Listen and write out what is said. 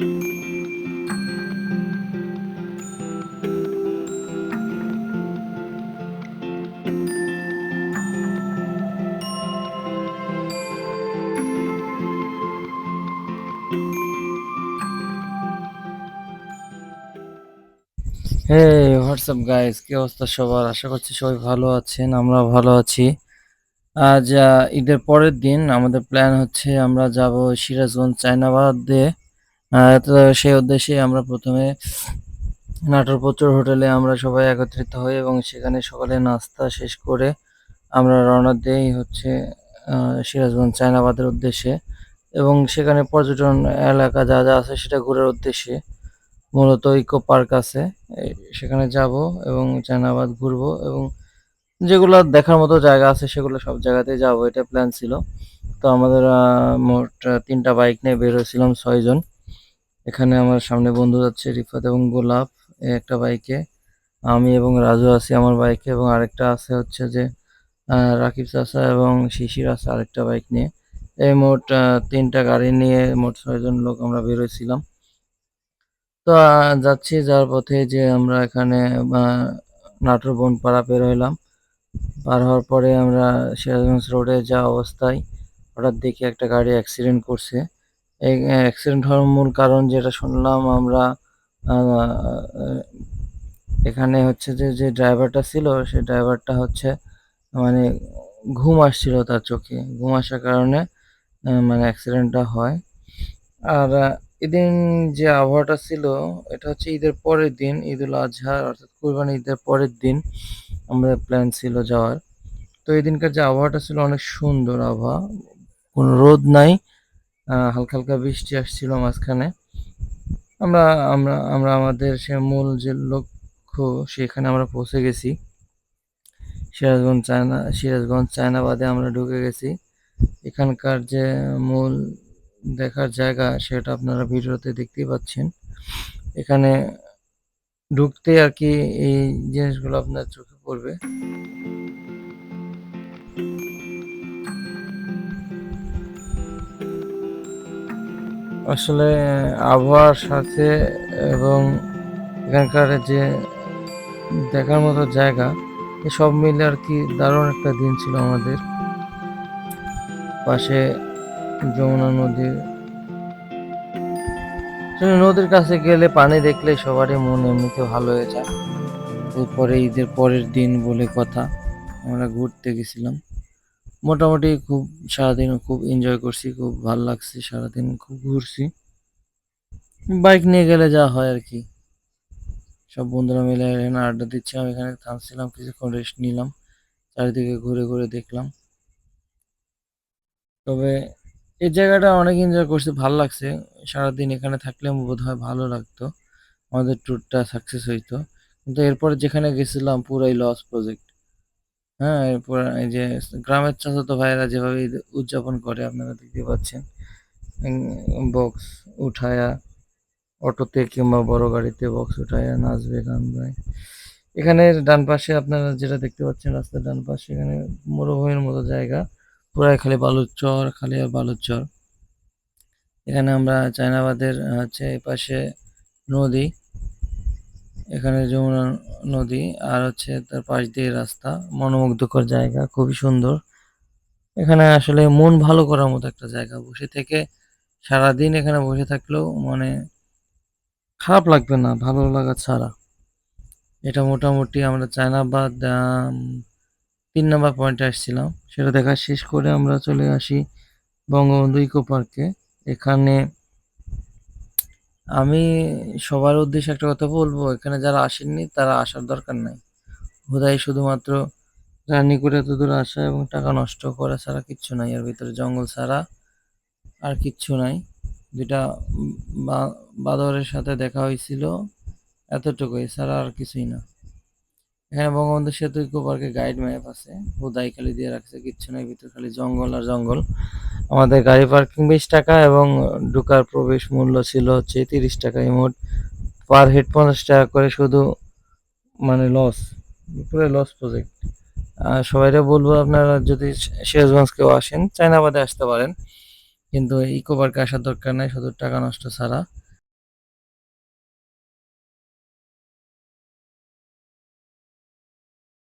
হে WhatsApp guys কি অবস্থা সবার? আশা করছি সবাই ভালো আছেন আমরা ভালো আছি। আজ ঈদের পরের দিন আমাদের প্ল্যান হচ্ছে আমরা যাব সিরাজগঞ্জ, চায়নাবাদে। তো সেই উদ্দেশ্যে আমরা প্রথমে নাটোর প্রচুর হোটেলে আমরা সবাই একত্রিত হই এবং সেখানে সকালে নাস্তা শেষ করে আমরা রওনা দেই হচ্ছে সিরাজগঞ্জ চায়নাবাদের উদ্দেশ্যে। এবং সেখানে পর্যটন এলাকা যা যা আছে সেটা ঘোরার উদ্দেশ্যে মূলত ইকো পার্ক আছে সেখানে যাব এবং চায়নাবাদ ঘুরবো এবং যেগুলো দেখার মতো জায়গা আছে সেগুলো সব জায়গাতেই যাব, এটা প্ল্যান ছিল। তো আমাদের মোট তিনটা বাইক নিয়ে বের হয়েছিলাম ছয়জন। এখানে আমার সামনে বন্ধু যাচ্ছে, রিফাত এবং গোলাপ একটা বাইকে। আমি এবং রাজু আছি আমার বাইকে এবং আরেকটা আছে হচ্ছে যে রাকিব চাচা এবং শিশির আছে আরেকটা বাইক নিয়ে। এই মোট তিনটা গাড়ি নিয়ে মোট ছয়জন লোক আমরা বের হয়েছিলাম তো যাচ্ছি যাওয়ার পথে যে আমরা এখানে নাটোর বনপাড়া বের হইলাম। পার হওয়ার পরে আমরা সিরাজগঞ্জ রোডে যা অবস্থায়, হঠাৎ দেখি একটা গাড়ি অ্যাক্সিডেন্ট করছে। অ্যাক্সিডেন্ট হওয়ার মূল কারণ যেটা শুনলাম আমরা এখানে হচ্ছে যে যে ড্রাইভারটা ছিল সেই ড্রাইভারটা হচ্ছে মানে ঘুম আসছিল তার চোখে। ঘুম আসার কারণে মানে অ্যাক্সিডেন্টটা হয়। আর এদিন যে আবহাওয়াটা ছিল, এটা হচ্ছে ঈদের পরের দিন, ঈদুল আজহা, অর্থাৎ কুরবানি ঈদের পরের দিন আমাদের প্ল্যান ছিল যাওয়ার। তো এই দিনকার যে আবহাওয়াটা ছিল অনেক সুন্দর আবহাওয়া, কোনো রোদ নাই হালকা হালকা বৃষ্টি আসছিল মাঝখানে। আমরা আমরা আমরা আমাদের সে মূল যে লক্ষ্য, সেখানে আমরা পৌঁছে গেছি। সিরাজগঞ্জ, চায়না, সিরাজগঞ্জ, চায়নাবাদে আমরা ঢুকে গেছি। এখানকার যে মূল দেখার জায়গা, সেটা আপনারা ভিডিওতে দেখতেই পাচ্ছেন। এখানে ঢুকতে আর কি এই জিনিসগুলো আপনার চোখে পড়বে। আসলে, আবহাওয়ার সাথে এবং এখানকার যে দেখার মতো জায়গা সব মিলে আর কি দারুণ একটা দিন ছিল আমাদের। পাশে যমুনা নদী। আসলে নদীর কাছে গেলে পানি দেখলে সবারই মন এমনিতে ভালো হয়ে যায়। এরপরে ঈদের পরের দিন বলে কথা, আমরা ঘুরতে গেছিলাম। মোটামুটি খুব সারাদিন খুব এনজয় করছি, খুব ভালো লাগছে সারাদিন, খুব ঘুরছি। বাইক নিয়ে গেলে যা হয় আর কি। সব বন্ধুরা মিলে এখানে আড্ডা দিচ্ছিলাম এখানে থামছিলাম, কিছুক্ষণ রেস্ট নিলাম, চারিদিকে ঘুরে ঘুরে দেখলাম। তবে এই জায়গাটা অনেক এনজয় করছি, ভালো লাগছে। সারাদিন এখানে থাকলে বোধ হয় ভালো লাগতো। আমাদের ট্যুরটা সাকসেস হইতো। কিন্তু এরপর যেখানে গেছিলাম, পুরাই লস প্রজেক্ট হ্যাঁ এরপর এই যে গ্রামের চাচাতো ভাইয়েরা যেভাবে উদযাপন করে, আপনারা দেখতে পাচ্ছেন। বক্স উঠায়া, অটোতে কিংবা বড় গাড়িতে বক্স উঠায়া নাচবে গানবে এখানে ডান পাশে আপনারা যেটা দেখতে পাচ্ছেন, রাস্তার ডান পাশে এখানে মরুভূমির মতো জায়গা। পুরাই খালি বালুর চর খালি আর বালুর চর এখানে আমরা চায়নাবাদের, হচ্ছে এই পাশে নদী। এখানে যমুনা নদী আর হচ্ছে তার পাশ দিয়ে রাস্তা, মনোমুগ্ধকর জায়গা, খুবই সুন্দর। এখানে আসলে মন ভালো করার মতো একটা জায়গা। বসে থেকে সারাদিন এখানে বসে থাকলেও মানে খারাপ লাগবে না, ভালো লাগা ছাড়া। এটা মোটামুটি আমরা চায়নাবাদ তিন নম্বর পয়েন্টে আসছিলাম। সেটা দেখা শেষ করে আমরা চলে আসি বঙ্গবন্ধু ইকো পার্কে। এখানে আমি সবার উদ্দেশ্যে একটা কথা বলব, এখানে যারা আসেননি তারা আসার দরকার নাই। হুদাই শুধুমাত্র রানি করে এত দূর আসা এবং টাকা নষ্ট করা ছাড়া কিচ্ছু নাই, এর ভিতরে জঙ্গল ছাড়া আর কিচ্ছু নাই। যেটা বাদরের সাথে দেখা হয়েছিল, এতটুকুই ছাড়া আর কিছুই না। এখানে বঙ্গবন্ধু সেতু ইকো পার্কে গাইড ম্যাপ আছে। হুদাই খালি দিয়ে রাখছে, কিচ্ছু নাই, ভিতরে খালি জঙ্গল আর জঙ্গল। আমাদের গাড়ি পার্কিং বিশ টাকা এবং ঢুকার প্রবেশ মূল্য ছিল হচ্ছে তিরিশ টাকা। এই মোট পার হেড পঞ্চাশ টাকা করে শুধু মানে লস পুরো লস প্রজেক্ট আর সবাইরে বলব আপনারা যদি সিরাজগঞ্জ কেউ আসেন, চায়নাবাদে আসতে পারেন। কিন্তু ইকো পার্কে আসার দরকার নাই শুধু টাকা নষ্ট ছাড়া।